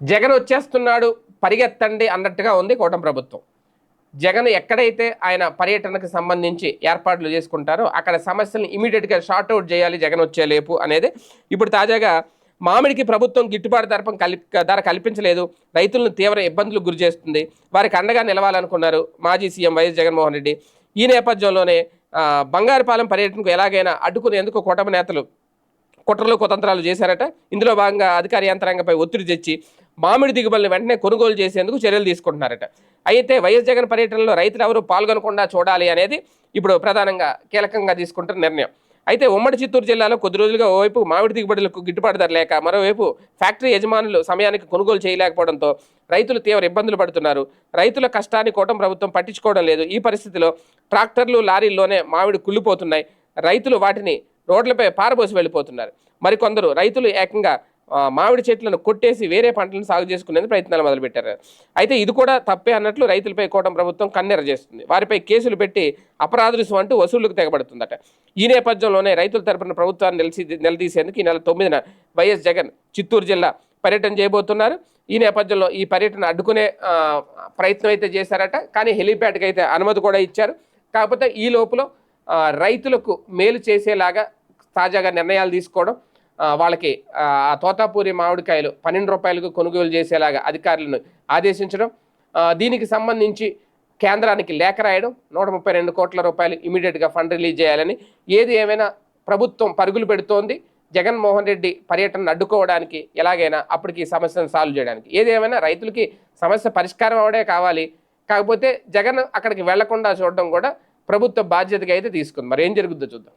జగన్ వచ్చేస్తున్నాడు పరిగెత్తండి అన్నట్టుగా ఉంది కూటమి ప్రభుత్వం. జగన్ ఎక్కడైతే ఆయన పర్యటనకు సంబంధించి ఏర్పాట్లు చేసుకుంటారో అక్కడ సమస్యలను ఇమీడియట్గా షార్ట్ అవుట్ చేయాలి జగన్ వచ్చేలేపు అనేది. ఇప్పుడు తాజాగా మామిడికి ప్రభుత్వం గిట్టుబాటు ధరపం కల్పి ధర కల్పించలేదు రైతులను తీవ్ర ఇబ్బందులు గురి చేస్తుంది. వారికి అండగా నిలవాలనుకున్నారు మాజీ సీఎం వైఎస్ జగన్మోహన్ రెడ్డి. ఈ నేపథ్యంలోనే బంగారుపాలెం పర్యటనకు ఎలాగైనా అడ్డుకునేందుకు కూటమి నేతలు కుట్రలు కుతంత్రాలు చేశారట. ఇందులో భాగంగా అధికార యంత్రాంగంపై ఒత్తిడి తెచ్చి మామిడి దిగుబడులను వెంటనే కొనుగోలు చేసేందుకు చర్యలు తీసుకుంటున్నారట. అయితే వైఎస్ జగన్ పర్యటనలో రైతులు ఎవరు పాల్గొనకుండా చూడాలి అనేది ఇప్పుడు ప్రధానంగా కీలకంగా తీసుకుంటున్న నిర్ణయం. అయితే ఉమ్మడి చిత్తూరు జిల్లాలో కొద్ది రోజులుగా ఓవైపు మామిడి దిగుబడులకు గిట్టుబాటు ధర లేక మరోవైపు ఫ్యాక్టరీ యజమానులు సమయానికి కొనుగోలు చేయలేకపోవడంతో రైతులు తీవ్ర ఇబ్బందులు పడుతున్నారు. రైతుల కష్టాన్ని కూటమి ప్రభుత్వం పట్టించుకోవడం లేదు. ఈ పరిస్థితిలో ట్రాక్టర్లు లారీల్లోనే మామిడి కుళ్ళిపోతున్నాయి. రైతులు వాటిని రోడ్లపై పారబోసి వెళ్ళిపోతున్నారు. మరికొందరు రైతులు ఏకంగా మామిడి చెట్లను కొట్టేసి వేరే పంటలను సాగు చేసుకునేందుకు ప్రయత్నాలు మొదలుపెట్టారు. అయితే ఇది కూడా తప్పే అన్నట్లు రైతులపై కోటం ప్రభుత్వం కన్నెర చేస్తుంది. వారిపై కేసులు పెట్టి అపరాధులు అంటూ వసూళ్ళకు తెగబడుతుందట. ఈ నేపథ్యంలోనే రైతుల తరపున ప్రభుత్వాన్ని నిలిచి నిలదీసేందుకు ఈ నెల తొమ్మిదిన వైఎస్ జగన్ చిత్తూరు జిల్లా పర్యటన చేయబోతున్నారు. ఈ నేపథ్యంలో ఈ పర్యటన అడ్డుకునే ప్రయత్నం అయితే చేశారట. కానీ హెలీప్యాడ్కి అయితే అనుమతి కూడా ఇచ్చారు. కాకపోతే ఈ లోపల రైతులకు మేలు చేసేలాగా తాజాగా నిర్ణయాలు తీసుకోవడం వాళ్ళకి ఆ తోతాపూరి మామిడికాయలు పన్నెండు రూపాయలకు కొనుగోలు చేసేలాగా అధికారులను ఆదేశించడం దీనికి సంబంధించి కేంద్రానికి లేఖ రాయడం నూట ముప్పై రెండు కోట్ల రూపాయలు ఇమీడియట్గా ఫండ్ రిలీజ్ చేయాలని ఏది ఏమైనా ప్రభుత్వం పరుగులు పెడుతోంది జగన్మోహన్ రెడ్డి పర్యటనను అడ్డుకోవడానికి ఎలాగైనా అప్పటికి ఈ సమస్యను సాల్వ్ చేయడానికి. ఏది ఏమైనా రైతులకి సమస్య పరిష్కారం అవడే కావాలి కాకపోతే జగన్ అక్కడికి వెళ్ళకుండా చూడడం కూడా ప్రభుత్వ బాధ్యతగా అయితే తీసుకుంది. మరి ఏం జరుగుద్దో చూద్దాం.